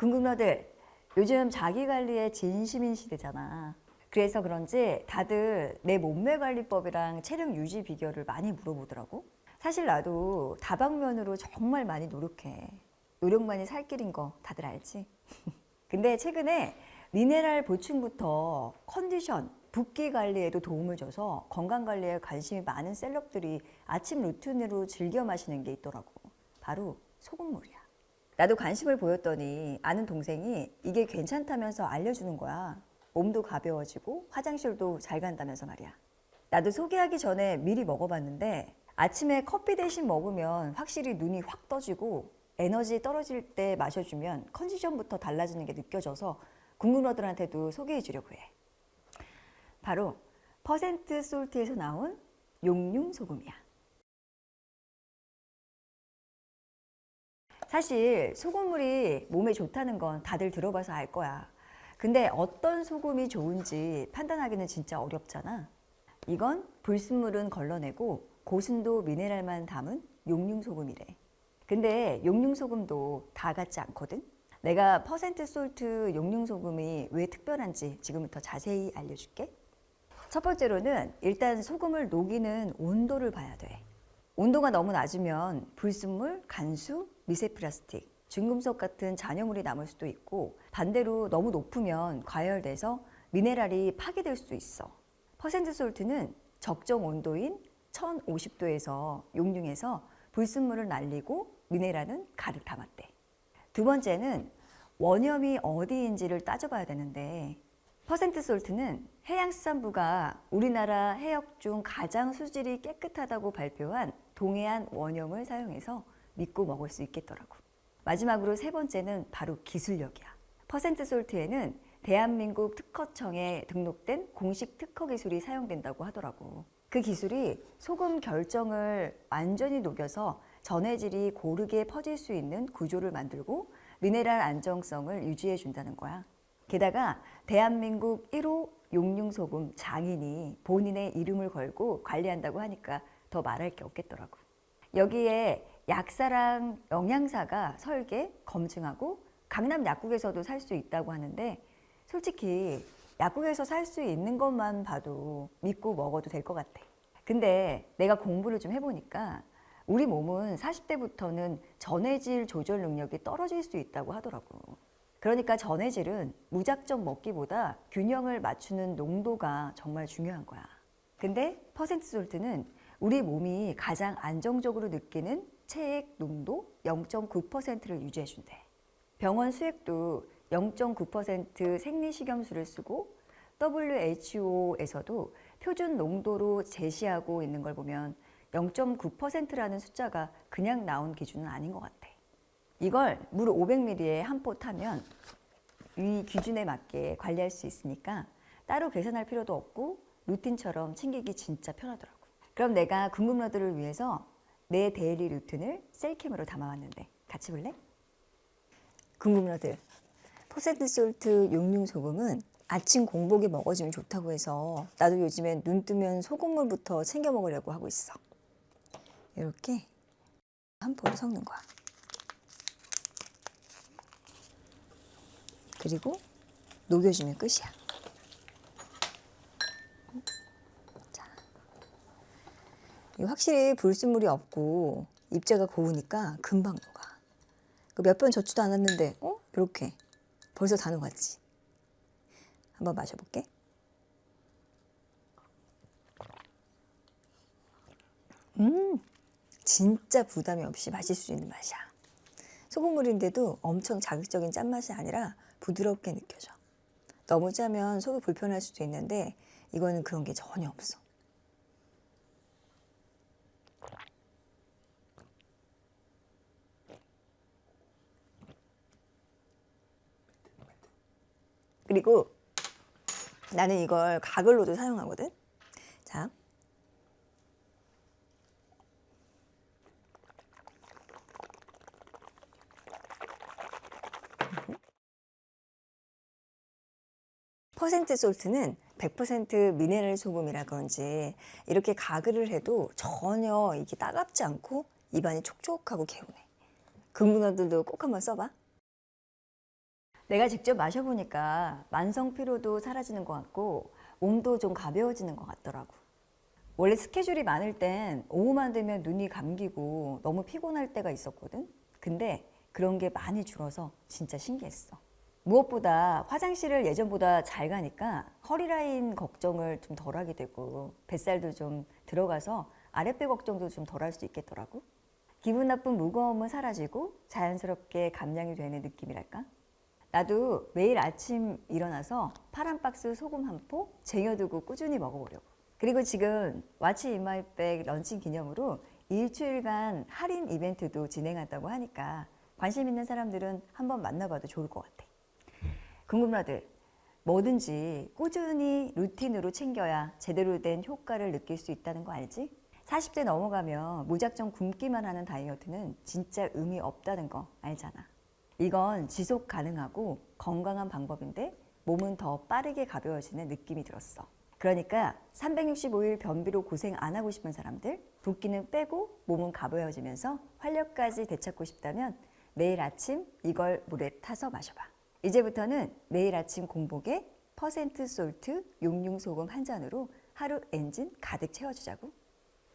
궁금러들 요즘 자기 관리에 진심인 시대잖아. 그래서 그런지 다들 내 몸매 관리법이랑 체력 유지 비결을 많이 물어보더라고. 사실 나도 다방면으로 정말 많이 노력해. 노력만이 살 길인 거 다들 알지? 근데 최근에 미네랄 보충부터 컨디션, 붓기 관리에도 도움을 줘서 건강 관리에 관심이 많은 셀럽들이 아침 루틴으로 즐겨 마시는 게 있더라고. 바로 소금물이야. 나도 관심을 보였더니 아는 동생이 이게 괜찮다면서 알려주는 거야. 몸도 가벼워지고 화장실도 잘 간다면서 말이야. 나도 소개하기 전에 미리 먹어봤는데 아침에 커피 대신 먹으면 확실히 눈이 확 떠지고 에너지 떨어질 때 마셔주면 컨디션부터 달라지는 게 느껴져서 궁금러들한테도 소개해 주려고 해. 바로 퍼센트 솔트에서 나온 용융 소금이야. 사실 소금물이 몸에 좋다는 건 다들 들어봐서 알 거야. 근데 어떤 소금이 좋은지 판단하기는 진짜 어렵잖아. 이건 불순물은 걸러내고 고순도 미네랄만 담은 용융 소금이래. 근데 용융 소금도 다 같지 않거든. 내가 퍼센트 솔트 용융 소금이 왜 특별한지 지금부터 자세히 알려줄게. 첫 번째로는 일단 소금을 녹이는 온도를 봐야 돼. 온도가 너무 낮으면 불순물, 간수, 미세 플라스틱, 중금속 같은 잔여물이 남을 수도 있고 반대로 너무 높으면 과열돼서 미네랄이 파괴될 수도 있어. 퍼센트 솔트는 적정 온도인 1050도에서 용융해서 불순물을 날리고 미네랄은 가득 담았대. 두 번째는 원염이 어디인지를 따져봐야 되는데 퍼센트 솔트는 해양수산부가 우리나라 해역 중 가장 수질이 깨끗하다고 발표한 동해안 원염을 사용해서 믿고 먹을 수 있겠더라고. 마지막으로 세 번째는 바로 기술력이야. 퍼센트 솔트에는 대한민국 특허청에 등록된 공식 특허 기술이 사용된다고 하더라고. 그 기술이 소금 결정을 완전히 녹여서 전해질이 고르게 퍼질 수 있는 구조를 만들고 미네랄 안정성을 유지해 준다는 거야. 게다가 대한민국 1호 용융소금 장인이 본인의 이름을 걸고 관리한다고 하니까 더 말할 게 없겠더라고. 여기에 약사랑 영양사가 설계, 검증하고 강남 약국에서도 살 수 있다고 하는데 솔직히 약국에서 살 수 있는 것만 봐도 믿고 먹어도 될 것 같아. 근데 내가 공부를 좀 해보니까 우리 몸은 40대부터는 전해질 조절 능력이 떨어질 수 있다고 하더라고. 그러니까 전해질은 무작정 먹기보다 균형을 맞추는 농도가 정말 중요한 거야. 근데 퍼센트 솔트는 우리 몸이 가장 안정적으로 느끼는 체액 농도 0.9%를 유지해준대. 병원 수액도 0.9% 생리식염수를 쓰고 WHO에서도 표준 농도로 제시하고 있는 걸 보면 0.9%라는 숫자가 그냥 나온 기준은 아닌 것 같아. 이걸 물 500ml에 한 포 타면 이 기준에 맞게 관리할 수 있으니까 따로 계산할 필요도 없고 루틴처럼 챙기기 진짜 편하더라고. 그럼 내가 궁금러들을 위해서 내 데일리 루틴을 셀캠으로 담아왔는데 같이 볼래? 궁금러들 퍼센트 솔트 용융 소금은 아침 공복에 먹어주면 좋다고 해서 나도 요즘엔 눈 뜨면 소금물부터 챙겨 먹으려고 하고 있어. 이렇게 한 포를 섞는 거야. 그리고 녹여주면 끝이야. 자, 이 확실히 불순물이 없고 입자가 고우니까 금방 녹아. 그몇번 젖지도 않았는데, 어? 이렇게 벌써 다 녹았지. 한번 마셔볼게. 음, 진짜 부담이 없이 마실 수 있는 맛이야. 소금물인데도 엄청 자극적인 짠맛이 아니라 부드럽게 느껴져. 너무 짜면 속이 불편할 수도 있는데 이거는 그런 게 전혀 없어. 그리고 나는 이걸 가글로도 사용하거든. 자. 퍼센트 솔트는 100% 미네랄 소금이라 그런지 이렇게 가글을 해도 전혀 이게 따갑지 않고 입안이 촉촉하고 개운해. 근문어들도 꼭 한번 써봐. 내가 직접 마셔보니까 만성 피로도 사라지는 것 같고 몸도 좀 가벼워지는 것 같더라고. 원래 스케줄이 많을 땐 오후만 되면 눈이 감기고 너무 피곤할 때가 있었거든. 근데 그런 게 많이 줄어서 진짜 신기했어. 무엇보다 화장실을 예전보다 잘 가니까 허리 라인 걱정을 좀 덜 하게 되고 뱃살도 좀 들어가서 아랫배 걱정도 좀 덜할 수 있겠더라고. 기분 나쁜 무거움은 사라지고 자연스럽게 감량이 되는 느낌이랄까? 나도 매일 아침 일어나서 파란 박스 소금 한 포 쟁여두고 꾸준히 먹어보려고. 그리고 지금 왓츠 인마이백 런칭 기념으로 일주일간 할인 이벤트도 진행한다고 하니까 관심 있는 사람들은 한번 만나봐도 좋을 것 같아. 궁금하들 뭐든지 꾸준히 루틴으로 챙겨야 제대로 된 효과를 느낄 수 있다는 거 알지? 40대 넘어가면 무작정 굶기만 하는 다이어트는 진짜 의미 없다는 거 알잖아. 이건 지속 가능하고 건강한 방법인데 몸은 더 빠르게 가벼워지는 느낌이 들었어. 그러니까 365일 변비로 고생 안 하고 싶은 사람들, 붓기는 빼고 몸은 가벼워지면서 활력까지 되찾고 싶다면 매일 아침 이걸 물에 타서 마셔봐. 이제부터는 매일 아침 공복에 퍼센트 솔트 용융 소금 한 잔으로 하루 엔진 가득 채워주자고.